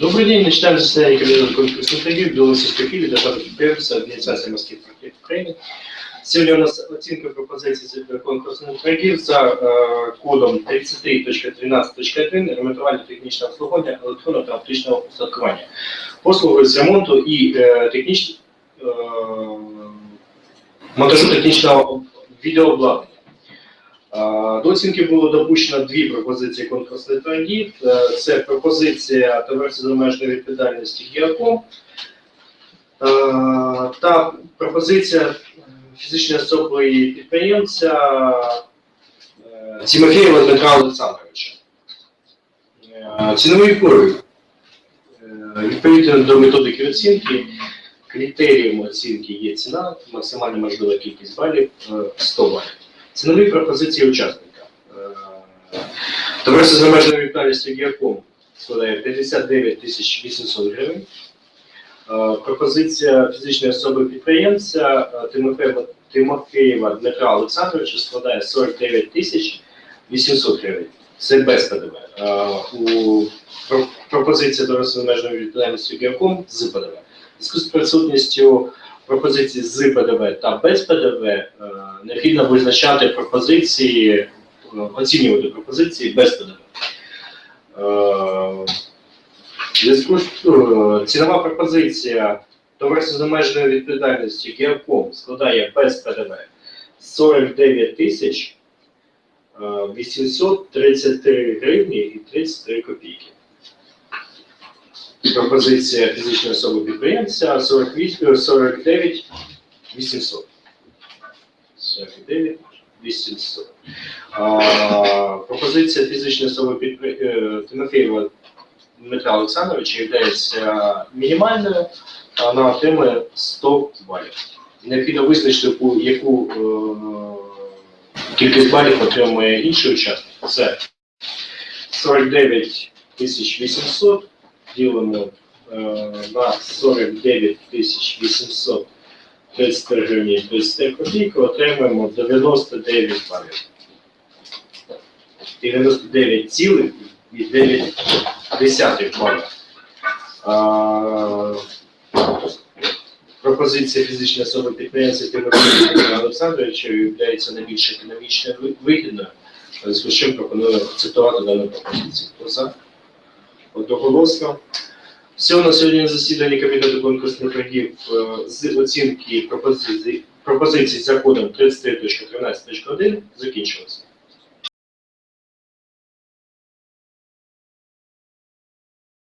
Добрый день. Начинаем заседание Комитета конкурсных торгов Белорусской филии Державного підприємства Адміністрації морських портів України. Сьогодні у нас оцінка пропозицій з конкурсних торгів за е, кодом 33.13.1 ремонтування технічного обслуговування електронного та оптичного устаткування. Послуги з ремонту і е, техніч... е, монтажу технічного відеообладнання. До оцінки було допущено дві пропозиції конкурсних торгів. Е, Це пропозиція товариства з обмеженою відповідальності Гіаком е, та пропозиція фізичної особи підприємця е, Тимофєєва Дмитра Олександровича. Ціновий порив. Відповідно до методики оцінки, критерієм оцінки є ціна, максимальна можлива кількість балів е, 100 балів. Цінові пропозиції учасника. Е, Товариство з обмеженою відповідальністю Гіаком складає 59 тисяч 800 гривень. Е, Пропозиція фізичної особи підприємця е, Тимофеєва, Дмитра Олександровича складає 49 тисяч 800 гривень. Це без ПДВ. У про- пропозиція товариства з обмеженою відповідальністю Гіаком з ПДВ. Зв'язку з присутністю пропозиції з ПДВ та без ПДВ е, необхідно визначати пропозиції, е, оцінювати пропозиції без ПДВ. Е, зв'язку цінова пропозиція товариства з обмеженою відповідальністю Геоком складає без ПДВ 49 тисяч е, 833 гривні і 33 копійки. Пропозиція фізичної особи підприємця 48, 49 800. 49 800. А, пропозиція фізичної особи підпри... е, Тимофєєва Дмитра Олександровича є мінімальною, вона отримує 100 балів. Необхідно визначити, яку, яку е, кількість балів отримує інший учасник. Це 49 800 ділимо е, на 49 800 33 гривні і 33 копійки, отримуємо 99 балів. 99,9 балів. Пропозиція фізичної особи підприємця Тимофія Олександровича є найбільш економічно ви- вигідною, з чим пропоную акцептувати дану пропозицію. Одноголосно. Всього на сьогодні засідання комітету конкурсних торгів е, з оцінки пропозицій, пропозицій за 33.13.1 закінчилося.